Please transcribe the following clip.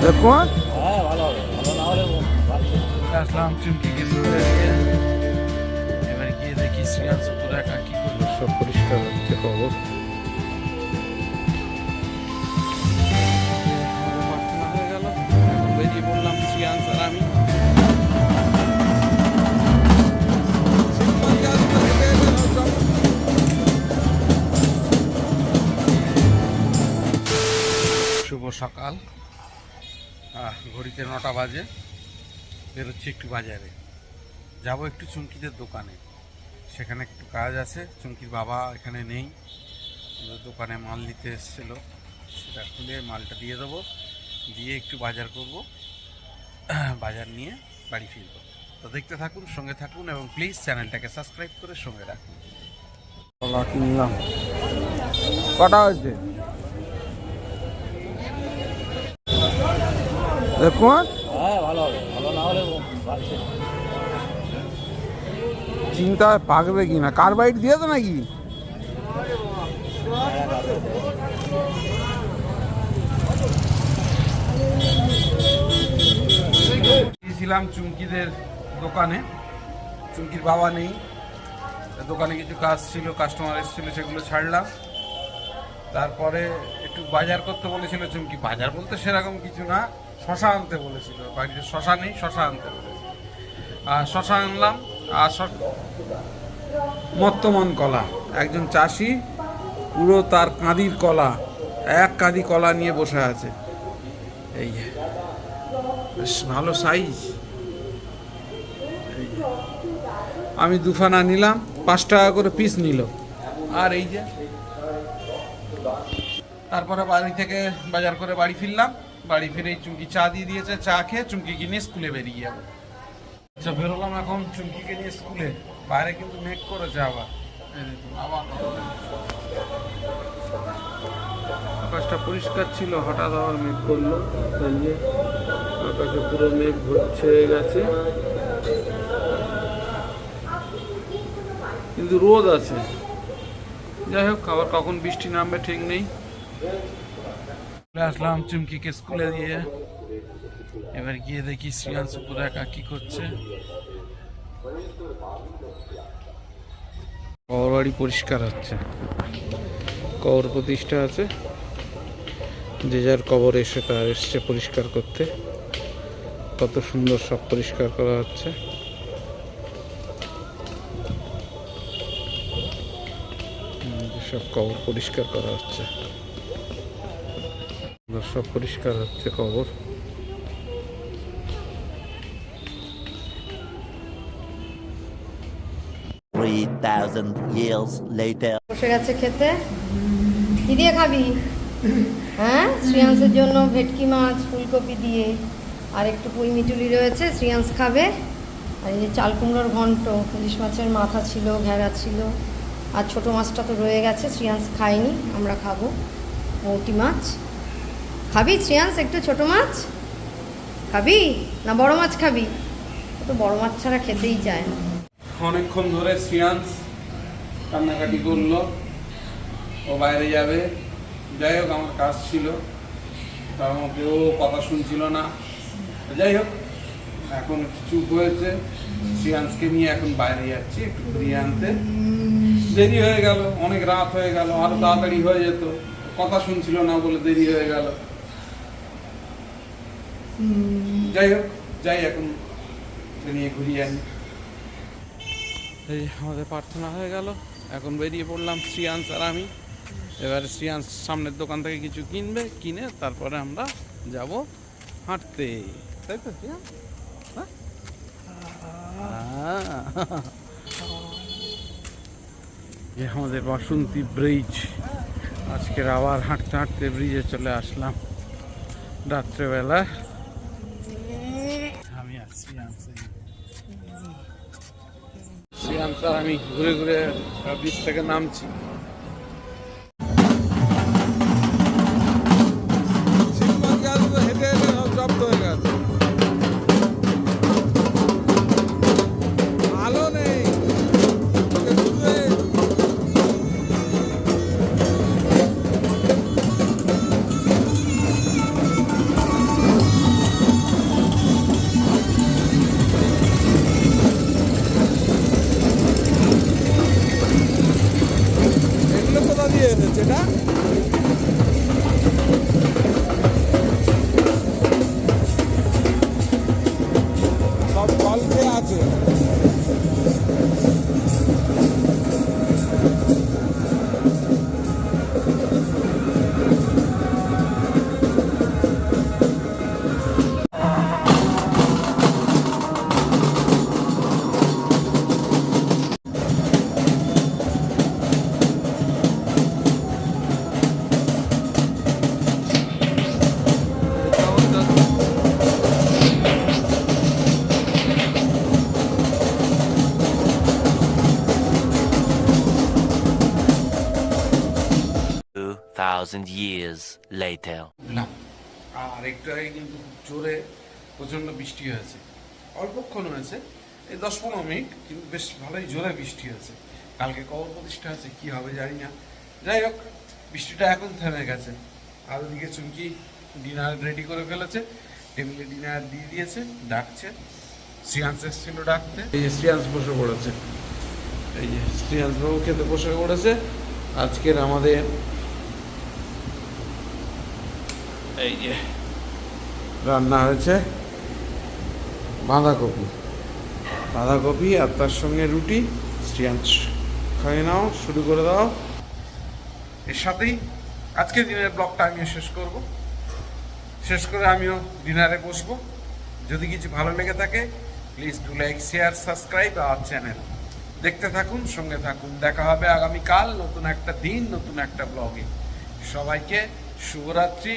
হলে আসলাম স্কুলে এবার গিয়ে দেখি শ্রীয়াংশ পুরো একা কি করল সব পরিষ্কার হচ্ছে খবর বেরিয়ে পড়লাম শ্রীয়াংশ আর আমি। শুভ সকাল। ঘড়িতে নটা বাজে। বেরোচ্ছি একটু বাজারে। যাব একটু চুমকিদের দোকানে। সেখানে একটু কাজ আছে। চুমকির বাবা এখানে নেই। দোকানে মাল নিতে এসেছিল। সেটা খুলে মালটা দিয়ে দেবো। দিয়ে একটু বাজার করব। বাজার নিয়ে বাড়ি ফিরব। তো দেখতে থাকুন, সঙ্গে থাকুন এবং প্লিজ চ্যানেলটাকে সাবস্ক্রাইব করে সঙ্গে রাখুন। কটা হয়েছে? দেখুন হ্যাঁ চিন্তা হয় পাকবে কি না? কার্বাইড দিয়েছে নাকি? গিয়েছিলাম চুমকিদের দোকানে। চুমকির বাবা নেই। দোকানে কিছু কাজ ছিল কাস্টমার এসেছিল সেগুলো ছাড়লাম। তারপরে একটু বাজার করতে বলেছিল চুমকি। বাজার বলতে সেরকম কিছু না। শশা আনতে বলেছিল, বাড়িতে শশা নেই, শশা আনতে আর শশা আনলাম, আর মত্তমন কলা, একজন চাষি, পুরো তার কাঁদির কলা, এক কাঁদি কলা নিয়ে বসে আছে। এই। বেশ ভালো সাইজ আমি দুফানা নিলাম, পাঁচ টাকা করে পিস নিল। আর এই যে, তারপরে বাড়ি থেকে বাজার করে বাড়ি ফিরলাম। বাড়ি ফিরে চুমকি চা দিয়ে দিয়েছে, চা খেয়ে চুমকিকে নিয়ে স্কুলে বেরিয়ে যাব। আচ্ছা বেরোলাম এখন চুমকিকে নিয়ে স্কুলে। বাইরে কিন্তু মেঘ করেছে আবার। আকাশটা পরিষ্কার ছিল, হঠাৎ আবার মেঘ করল। আকাশে পুরো মেঘ ছেয়ে গেছে। কিন্তু রোদ আছে। যাই হোক, আবার কখন বৃষ্টি নামবে ঠিক নেই। চলে আসলাম, চুমকিকে স্কুলে দিয়ে। এবার গিয়ে দেখি শ্রিয়াংশু পুরো একা কি করছে। কবর বাড়ি পরিষ্কার হচ্ছে। কবর প্রতিষ্ঠা আছে। যে যার কবর এসে তার এসছে পরিষ্কার করতে। কত সুন্দর সব পরিষ্কার করা হচ্ছে। সব কবর পরিষ্কার করা হচ্ছে। সব পরিষ্কার হচ্ছে later. বসে গেছে খেতে? কি দিয়ে খাবি? হ্যাঁ? শ্রিয়াংসের জন্য ভেটকি মাছ ফুলকপি দিয়ে। আর একটু পুঁই মিটুলি রয়েছে শ্রিয়াংস খাবে। আর এই যে চাল কুমড়োর ঘন্ট ইলিশ মাছের মাথা ছিল ঘেরা ছিল। আর ছোট মাছটা তো রয়ে গেছে শ্রিয়াংস খায়নি আমরা খাব। মৌটি মাছ। খাবি? শ্রিয়াংস একটু ছোটো মাছ? খাবি? না, বড় মাছ খাবি? তো বড় মাছ ছাড়া খেতেই চায় না। অনেকক্ষণ ধরে শ্রিয়াংশ কান্নাকাটি করল। ও বাইরে যাবে। যাই হোক, আমার কাজ ছিল। তার মধ্যে ও কথা শুনছিল না। যাই হোক, এখন চুপ হয়েছে। শ্রিয়াংশকে নিয়ে এখন বাইরে যাচ্ছি, একটু ঘুরিয়ে আনতে। দেরি হয়ে গেল, অনেক রাত হয়ে গেল, আরও তাড়াতাড়ি হয়ে যেত। কথা শুনছিল না বলে দেরি হয়ে গেল। যাই হোক যাই এখন নিয়ে ঘুরিয়ে আনি। এই আমাদের প্রার্থনা হয়ে গেল। এখন বেরিয়ে পড়লাম শ্রিয়াংশ আর আমি। এবারে শ্রিয়াংশ সামনের দোকান থেকে কিছু কিনবে কিনে তারপরে আমরা যাব হাঁটতে। তাই তো শ্রিয়াংশ? হ্যাঁ? আহ। আমাদের বাসন্তী ব্রিজ। আজকের আবার হাঁটতে হাঁটতে ব্রিজে চলে আসলাম। রাত্রেবেলা শ্রীরাম আমি ঘুরে ঘুরে ব্রিজ থেকে নামছি। আছে 2,000 years later. না আর একটু আগে কিন্তু জোরে প্রচণ্ড বৃষ্টি হয়েছে। অল্পক্ষণ হয়েছে এই দশ পনেরো মিনিট কিন্তু বেশ ভালোই জোরে বৃষ্টি হয়েছে। কালকে কবর প্রতিষ্ঠা আছে কি হবে জানি না। যাই হোক বৃষ্টিটা এখন থেমে গেছে। আর ওদিকে চুমকি ডিনার রেডি করে ফেলেছে টেবিলে ডিনার দিয়ে দিয়েছে ডাকছে। শ্রিয়াংশ এসেছিল ডাকতে। এই যে শ্রিয়াংশ বসে পড়েছে। এই যে শ্রিয়াংশবাবু খেতে বসে পড়েছে। আজকের আমাদের এই যে। রান্না হয়েছে বাঁধাকপি। বাঁধাকপি আর তার সঙ্গে রুটি শ্রিয়াংশ খাইয়ে নাও, শুরু করে দাও। এর সাথেই আজকের দিনের ব্লগটা আমিও শেষ করব। শেষ করে আমিও ডিনারে বসবো। যদি কিছু ভালো লেগে থাকে please do like share subscribe our channel দেখতে থাকুন, সঙ্গে থাকুন। দেখা হবে আগামীকাল নতুন একটা দিন, নতুন একটা ব্লগে। সবাইকে শুভরাত্রি।